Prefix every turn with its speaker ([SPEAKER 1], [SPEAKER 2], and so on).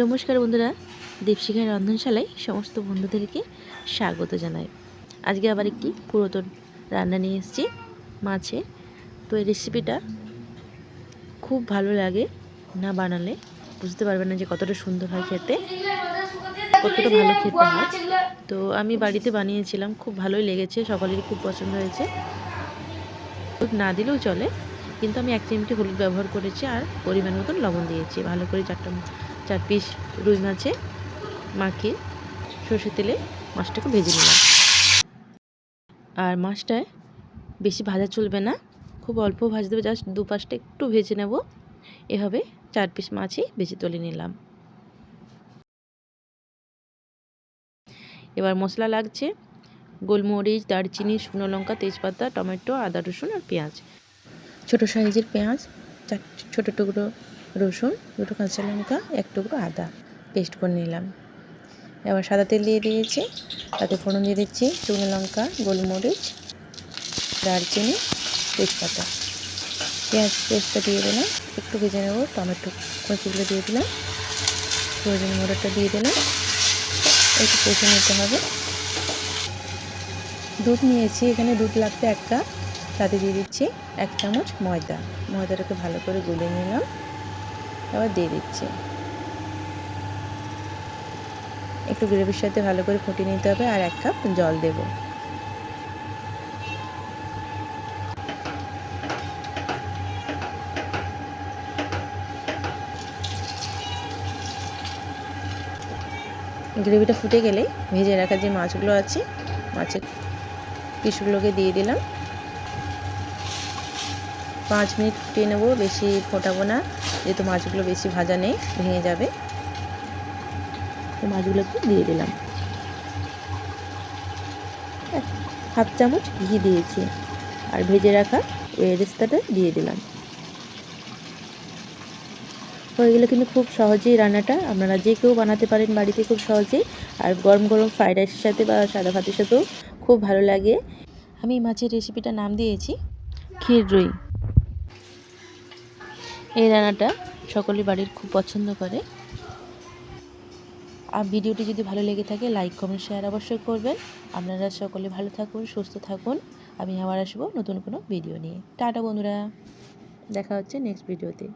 [SPEAKER 1] নমস্কার বন্ধুরা, দীপশিখার রন্ধনশালায় সমস্ত বন্ধুদেরকে স্বাগত জানাই। আজকে আবার একটি পুরাতন রান্না নিয়ে এসেছি, মাছে। তো এই রেসিপিটা খুব ভালো লাগে না বানালে, বুঝতে পারবেন না যে কতটা সুন্দর হয় খেতে, কতটা ভালো খেতে হয়। তো আমি বাড়িতে বানিয়েছিলাম, খুব ভালোই লেগেছে, সকলেরই খুব পছন্দ হয়েছে। না দিলেও চলে, কিন্তু আমি এক চিমটি হলুদ ব্যবহার করেছি আর পরিমাণ মতন লবণ দিয়েছি, ভালো করে চারটা চার পিস রুই মাছে মাখিয়ে সর্ষের তেলে মাছটাকে ভেজে নিলাম। আর মাছটায় বেশি ভাজা চলবে না, খুব অল্প ভাজতে হবে জাস্ট দু পাশটা একটু ভেজে নেব। এভাবে চার পিস মাছই ভেজে তুলে নিলাম। এবার মশলা লাগছে, গোলমরিচ, দারচিনি, শুকনো লঙ্কা, তেজপাতা, টমেটো, আদা রসুন আর পেঁয়াজ। ছোটো সাইজের পেঁয়াজ, চার ছোটো টুকরো রসুন, দুটো কাঁচা লঙ্কা, এক টুকরো আদা পেস্ট করে নিলাম। এবার সাদা তেল দিয়ে দিয়েছি। তাতে ফোড়ন দিয়ে দিচ্ছি শুকনো লঙ্কা, গোলমরিচ, দারচিনি, তেজপাতা। পেঁয়াজ পেস্টটা দিয়ে দিলাম। একটু ভেজে নেব, টমেটো কচিগুলো দিয়ে দিলাম। প্রয়োজন মোটরটা দিয়ে দিলাম। একটু কষে নিতে হবে। দুধ নিয়েছি। এখানে দুধ লাগবে এক কাপ তাতে দিয়ে দিচ্ছি এক চামচ ময়দা। ময়দাটাকে ভালো করে গুলে নিলাম। এবার দিয়ে দিচ্ছি। একটু গ্রেভির সাথে ভালো করে ফুটিয়ে নিতে হবে আর এক কাপ জল দেব। গ্রেভিটা ফুটে গেলে ভেজে রাখা যে মাছগুলো আছে, মাছের পিসগুলোকে দিয়ে দিলাম। পাঁচ মিনিট ফুটিয়ে নেব, বেশি ফোটাবো না, যেহেতু মাছগুলো বেশি ভাজা নেই, ভেঙে যাবে। তো মাছগুলোকে দিয়ে দিলাম। হাফ চামচ ঘি দিয়েছি, আর ভেজে রাখা রেস্তাটা দিয়ে দিলাম। হয়ে গেলে কিন্তু খুব সহজেই রান্নাটা আপনারা যে কেউ বানাতে পারেন বাড়িতে খুব সহজেই, আর গরম গরম ফ্রাইড রাইসের সাথে বা সাদা ভাতের সাথেও খুব ভালো লাগে। আমি মাছের রেসিপিটা নাম দিয়েছি, ক্ষীর রুই। এই রান্নাটা সকলে বাড়ির খুব পছন্দ করে। আর ভিডিওটি যদি ভালো লেগে থাকে লাইক কমেন্ট শেয়ার অবশ্যই করবেন। আপনারা সকলে ভালো থাকুন, সুস্থ থাকুন। আমি আবার আসব নতুন কোনো ভিডিও নিয়ে। টাটা বন্ধুরা। দেখা হচ্ছে নেক্সট ভিডিওতে